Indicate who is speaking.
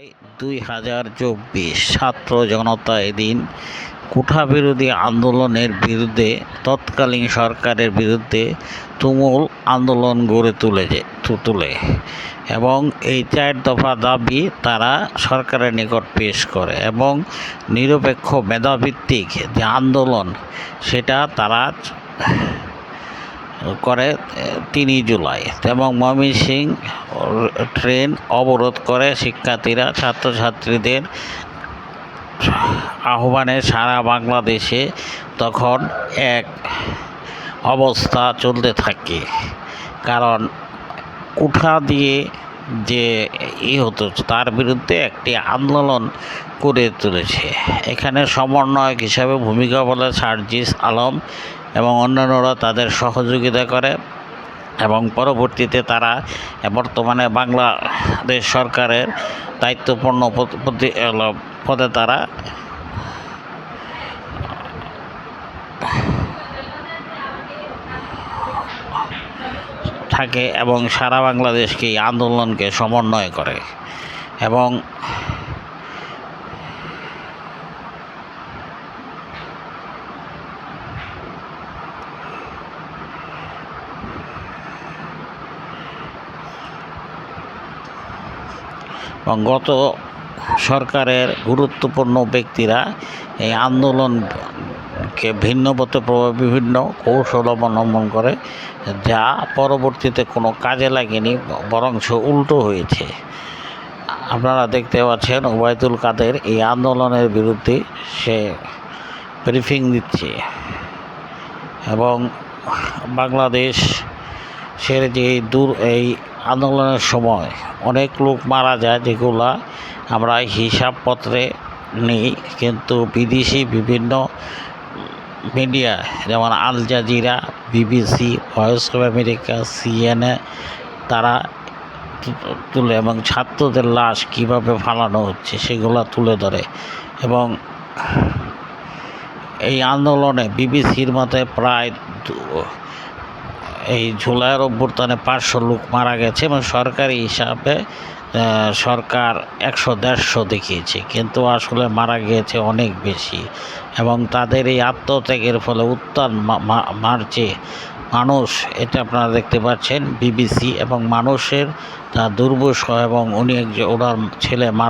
Speaker 1: জুলাই দুই হাজার চব্বিশ ছাত্র জনতা এদিন কোঠাবিরোধী আন্দোলনের বিরুদ্ধে তৎকালীন সরকারের বিরুদ্ধে তুমুল আন্দোলন গড়ে তুলেছে, তু- তুলে। এবং এই চার দফা দাবি তারা সরকারের নিকট পেশ করে এবং নিরপেক্ষ মেধাভিত্তিক যে আন্দোলন, সেটা তারা করে তিনই জুলাই। এবং ময়মনসিং ট্রেন অবরোধ করে শিক্ষার্থীরা, ছাত্রছাত্রীদের আহ্বানে সারা বাংলাদেশে তখন এক অবস্থা চলতে থাকে। কারণ কুঠা দিয়ে যে ই হতো, তার বিরুদ্ধে একটি আন্দোলন করে তুলেছে। এখানে সমন্বয়ক হিসাবে ভূমিকা বলে সার্জিস আলম এবং অন্যান্যরা তাদের সহযোগিতা করে এবং পরবর্তীতে তারা বর্তমানে বাংলাদেশ সরকারের দায়িত্বপূর্ণ পদ- তারা থাকে এবং সারা বাংলাদেশকে এই আন্দোলনকে সমন্বয় করে এবং গত সরকারের গুরুত্বপূর্ণ ব্যক্তিরা এই আন্দোলনকে ভিন্ন পথে প্রভাব বিভিন্ন কৌশল অবলম্বন করে, যা পরবর্তীতে কোনো কাজে লাগেনি, বরঞ্চ উল্টো হয়েছে। আপনারা দেখতে পাচ্ছেন ওবায়দুল কাদের এই আন্দোলনের বিরুদ্ধে সে ব্রিফিং দিচ্ছে এবং বাংলাদেশ সের যে দূর এই আন্দোলনের সময় অনেক লোক মারা যায় যেগুলা আমরা হিসাবপত্রে নেই, কিন্তু বিদেশি বিভিন্ন মিডিয়া, যেমন Al Jazeera, BBC, Voice of America, CNA, তারা তুলে এবং ছাত্রদের লাশ কীভাবে ফালানো হচ্ছে সেগুলো তুলে ধরে এবং এই আন্দোলনে বিবিসির মতে প্রায় এই জুলাইয়ের অভ্যুত্থানে পাঁচশো লোক মারা গেছে এবং সরকারি হিসাবে সরকার একশো, দেড়শো দেখিয়েছে। কিন্তু আসলে মারা গিয়েছে অনেক বেশি এবং তাদের এই আত্মত্যাগের ফলে মা- মার্চে মানুষ। এটা আপনারা দেখতে পাচ্ছেন, বিবিসি এবং মানুষের তা দুর্বশ এবং উনি একজন ওনার ছেলে মারা